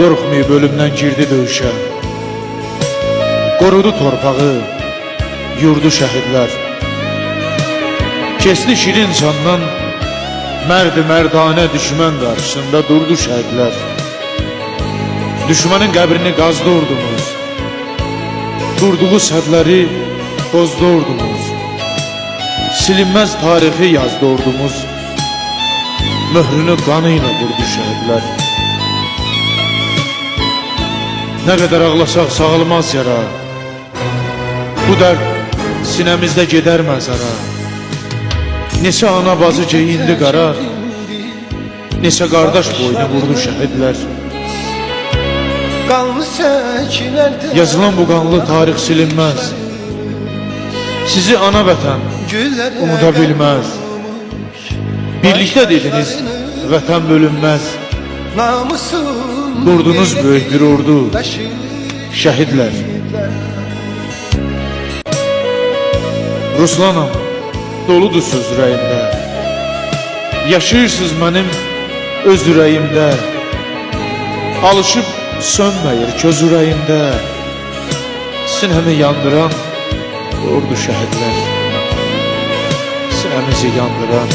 Qorxmayıb ölümdən girdi döyüşə. Qorudu torpağı, yurdu şəhidlər. Kesdi şirin candan Mərdi mərdanə düşmən qarşısında durdu şəhidlər. Düşmənin qəbrini qazdı ordumuz Durduğu sədləri bozdu ordumuz Silinməz tarixi yazdı ordumuz Möhrünü qanı vurdu şəhidlər Nə qədər ağlasaq sağalmaz yara. Bu dərd sinəmizdə gedər məzara Neçə ana bazı geyindi qara Neçə qardaş boynu vurdu şəhidlər Yazılan bu qanlı tarix silinməz Sizi ana vətən unuda bilməz. Birlikdə dediniz vətən bölünməz Namusun Qurdunuz böyük bir ordu. Daşı Şəhidlər Ruslanam Doludur söz ürəyimdə. Yaşayırsınız mənim öz ürəyimdə. Alışıb sönməyir köz ürəyimdə. Sinəmi yandıran ordu şəhidlər. Sinəmizi yandıran